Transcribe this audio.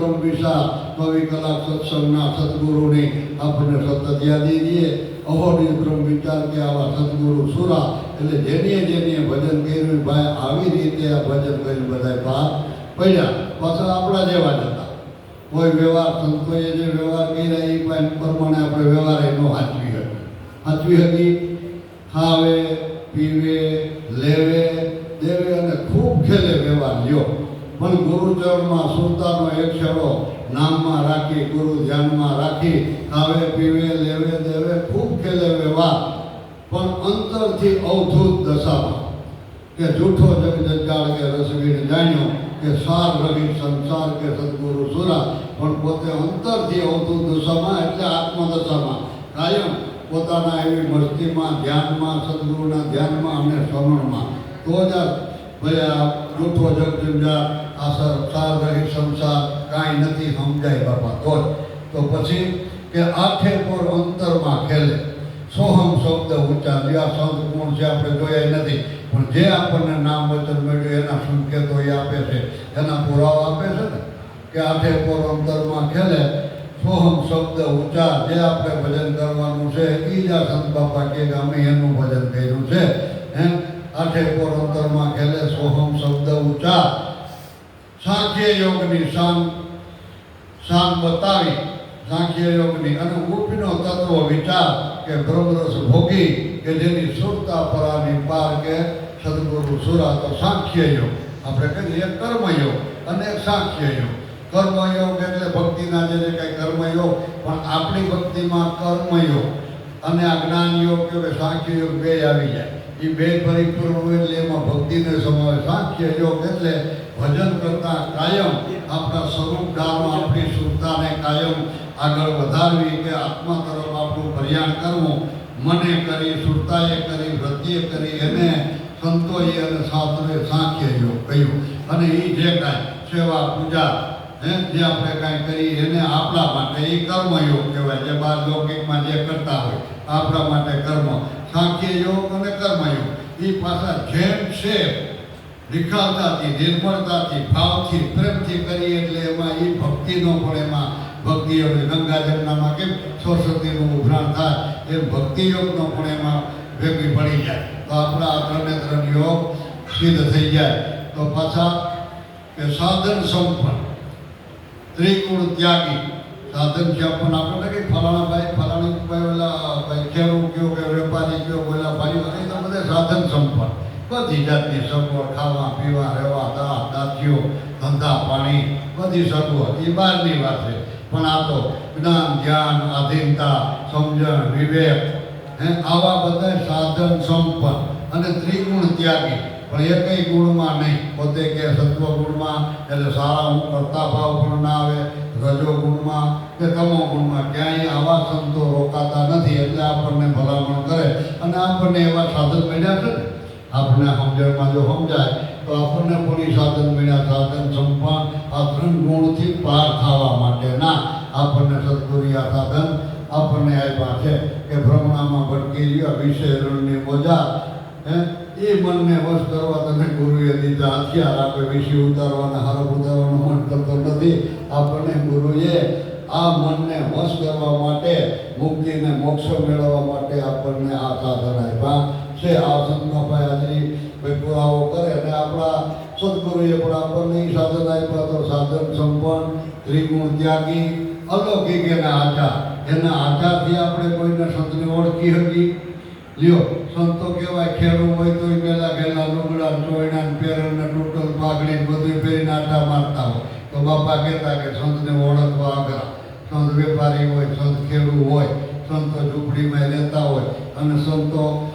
બ્રહ્મ વિશા કવિ કલા સત્સંગના સદગુરુને આપણને સતત યાદી દઈએ. અહોડી બ્રહ્મ વિચાર કે આવા સદગુરુ સુરા. એટલે જેની જેની ભજન કર્યું, ભાઈ આવી રીતે આ ભજન કર્યું બધા પાર પડ્યા. પાછળ આપણા જેવા જ હતા. કોઈ વ્યવહાર સંતોએ જે વ્યવહાર કર્યા, એ પ્રમાણે આપણે વ્યવહાર એનો હાચવી હતી હાચવી હતી ખાવે, પીવે, લેવે દેવે અને ખૂબ ખેલે વ્યવહાર લ્યો પણ ગુરુચરણમાં સુરતાનો એક છેડો નામમાં રાખી, ગુરુ ધ્યાનમાં રાખી, ખાવે, પીવે, લેવે, દેવે, ખૂબ ખેલે વ્યવહાર. પણ અંતરથી અવધૂત દશામાં કે જૂઠો જગ જંજાળ કે રસવીર જાણ્યો કે સાર રહી સંસાર કે સદગુરુ સુરા, પણ પોતે અંતરથી અવધૂત દશામાં એટલે આત્મદશામાં. કાયમ પોતાના એવી મસ્તીમાં, ધ્યાનમાં, સદગુરુના ધ્યાનમાં અને શ્રવણમાં. તો જ આ જૂઠો જગ આ સર- સાર રહી સંસાર, કાંઈ નથી સમજાય બાપા તો તો પછી કે આખે પર અંતરમાં ખેલે. સોહમ શબ્દ ઉચ્ચાર આ સંત કોણ છે આપણે જોયા નથી. પણ જે આપણને નામ વચન મળ્યું એના સંકેતો એ આપે છે. એના પુરાવા આપે છે ને? કે આઠે પોર અંતરમાં ખેલે. સોહમ શબ્દ ઉચ્ચાર જે આપણે ભજન કરવાનું છે એ જ આ સંત બાપા કે અમે એનું ભજન કર્યું છે. એમ આઠે પોર અંતરમાં ખેલે સોહમ શબ્દ ઉચ્ચાર. સાંખ્ય યોગની શાન શાન બતાવી, સાંખ્ય યોગની અને ઉપીનો તત્વ વિચાર કે બ્રહ્મરસ ભોગી કે જેની સુરતા પરાની પાર કે સદગુરુ સુરા તો સાંખ્ય યોગ. આપણે કહીએ કર્મયોગ અને સાંખ્ય યોગ. કર્મયોગ એટલે ભક્તિના જે કંઈ કર્મયોગ, પણ આપણી ભક્તિમાં કર્મયોગ. અને આ જ્ઞાન યોગ કે સાંખ્ય યોગ બે આવી જાય. એ બે પરિપૂર્ણ હોય એટલે એમાં ભક્તિને સમાવે. સાંખ્ય યોગ એટલે ભજન કરતા કાયમ આપણા સ્વરૂપ ધારવા આપણી સુરતાને કાયમ આગળ વધારવી કે આત્મા તરફ આપણું કલ્યાણ કરવું. મને કરી, સુરતાએ કરી વૃત્તિએ કરી, એને સંતોએ અને સાધુએ સાંખ્ય યોગ કહ્યું. અને એ જે કાંઈ સેવા પૂજા હે? જે આપણે કાંઈ કરી એને આપણા માટે, એ કર્મયોગ કહેવાય. જે બાર લૌકિકમાં જે કરતા હોય, આપણા માટે કર્મ. સાંખ્ય યોગ અને કર્મયોગ. એ પાછા જેમ છે નિખાલતાથી, નિર્મળતાથી, ભાવથી, પ્રેમથી કરી એટલે એમાં એ ભક્તિનો પણ એમાં ભક્તિ હવે ગંગા કેમ? સરસ્વતીનું ઉભરાણ થાય. એમ ભક્તિ યોગનો પણ એમાં ભેગી પડી જાય. તો આપણા આ ત્રણ યોગ સિદ્ધ થઈ જાય. તો પાછા કે સાધન સંપન્ન. ત્રિગુણ ત્યાગી. સાધન છે પણ આપણને કે ફલાણા ભાઈ, ફલાણી ભાઈ ઓલા, ભાઈ ખેડૂત કયો કે વેપારી કયો, ઓલા ભાઈ, એ તો બધા સાધન સંપન્ન. બધી જાતની સગવડ, ખાવા, પીવા, રહેવા દાંત દાંતીઓ ધંધા, પાણી, બધી સગવડ. એ બહારની વાત છે. પણ આ તો જ્ઞાન, ધ્યાન, આધીનતા, સમજણ, વિવેક, હે, આવા બધા સાધન સંપન્ન. અને ત્રિગુણ ત્યાગી. પણ એકેય ગુણમાં નહીં. પોતે કે સત્વ ગુણમાં, એટલે સારા કરતા ભાવ પણ ના આવે, રજો ગુણમાં, કે તમો ગુણમાં. ક્યાંય આવા સંતો રોકાતા નથી, એટલે આપણને ભલામણ કરે. અને આપણને એવા સાધન મળ્યા છે ને? આપણને સમજણમાં જો સમજાય, તો આપણને પૂરી સાધન મળ્યા? સાધન સંપન્ન આ ત્રણ ગુણથી પાર થવા માટેના આપણને સદગુરિયા સાધન આપણને આપ્યા છે. કે ભ્રમણામાં ભટકી રહ્યા વિષય રણની બોજા હે? એ મનને વશ કરવા તમે ગુરુએ દીધા હથિયાર. આપણે વિષય ઉતારવાના, હરફ ઉતારવાનું મન કરતો નથી. આપણને ગુરુએ આ મનને વશ કરવા માટે, મુક્તિને મોક્ષ મેળવવા માટે આપણને આ સાધન આપ્યા. છે, આ હાજરી ભાઈ પુરાવો કરે અને આપણા સદગુરુએ પણ આપણને એ સાધન આપ્યા તો સાધન સંપન્ન, ત્રિગુણ ત્યાગી, અલૌકિક એના આચાર એના આચારથી આપણે કોઈને સંતને ઓળખી હતી લ્યો, સંતો કહેવાય, ખેડૂત હોય તો પહેલાં પહેલાં લુગડા ચોયણા પહેરણ ટોટલ પાઘડી બધું પહેરીને આટા મારતા હોય. તો બાપા કહેતા કે સંતને ઓળખવા આગળ. સંત વેપારી હોય, સંત ખેડૂત હોય, સંતો ઝૂંપડીમાં રહેતા હોય. અને સંતો